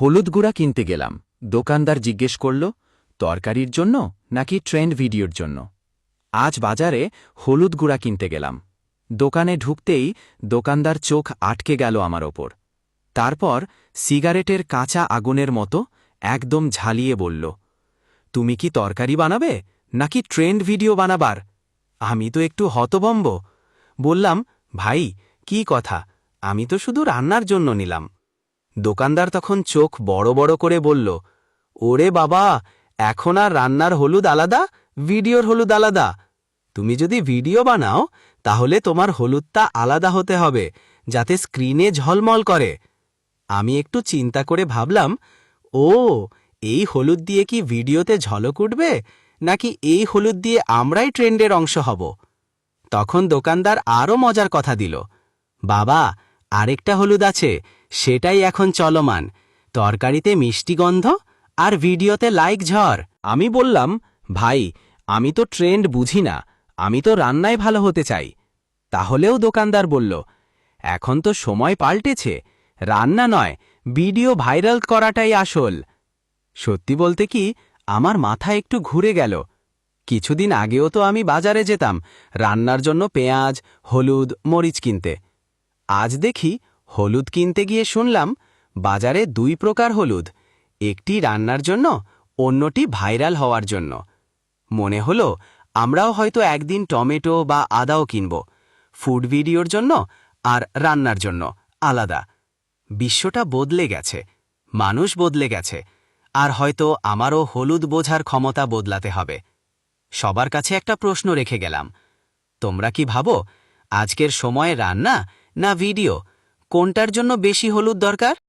হলুদ গুঁড়া কিনতে গেলাম। দোকানদার জিজ্ঞেস করল, তরকারির জন্য নাকি ট্রেন্ড ভিডিওর জন্য? আজ বাজারে হলুদ গুঁড়া কিনতে গেলাম। দোকানে ঢুকতেই দোকানদার চোখ আটকে গেল আমার ওপর। তারপর সিগারেটের কাঁচা আগুনের মতো একদম ঝালিয়ে বলল, তুমি কি তরকারি বানাবে নাকি ট্রেন্ড ভিডিও বানাবার? আমি তো একটু হতবম্ব বললাম, ভাই, কি কথা? আমি তো শুধু রান্নার জন্য নিলাম। দোকানদার তখন চোখ বড় বড় করে বলল, ওরে বাবা, এখন আর রান্নার হলুদ আলাদা, ভিডিওর হলুদ আলাদা। তুমি যদি ভিডিও বানাও, তাহলে তোমার হলুদটা আলাদা হতে হবে, যাতে স্ক্রিনে ঝলমল করে। আমি একটু চিন্তা করে ভাবলাম, ও, এই হলুদ দিয়ে কি ভিডিওতে ঝলক উঠবে, নাকি এই হলুদ দিয়ে আমরাই ট্রেন্ডের অংশ হব? তখন দোকানদার আরও মজার কথা দিল, বাবা আরেকটা হলুদ আছে, সেটাই এখন চলমান। তরকারিতে মিষ্টি গন্ধ আর ভিডিওতে লাইক ঝড়। আমি বললাম, ভাই, আমি তো ট্রেন্ড বুঝি না, আমি তো রান্নায় ভালো হতে চাই। তাহলেও দোকানদার বলল, এখন তো সময় পাল্টেছে, রান্না নয়, ভিডিও ভাইরাল করাটাই আসল। সত্যি বলতে কি, আমার মাথা একটু ঘুরে গেল। কিছুদিন আগেও তো আমি বাজারে যেতাম, রান্নার জন্য পেঁয়াজ, হলুদ, মরিচ কিনতে। আজ দেখি হলুদ কিনতে গিয়ে শুনলাম বাজারে দুই প্রকার হলুদ, একটি রান্নার জন্য, অন্যটি ভাইরাল হওয়ার জন্য। মনে হলো আমরাও হয়তো একদিন টমেটো বা আদাও কিনব, ফুড ভিডিওর জন্য আর রান্নার জন্য আলাদা। বিশ্বটা বদলে গেছে, মানুষ বদলে গেছে, আর হয়তো আমারও হলুদ বোঝার ক্ষমতা বদলাতে হবে। সবার কাছে একটা প্রশ্ন রেখে গেলাম, তোমরা কি ভাবো, আজকের সময়ে রান্না না ভিডিও? কোনটার জন্য বেশি হলুদ দরকার?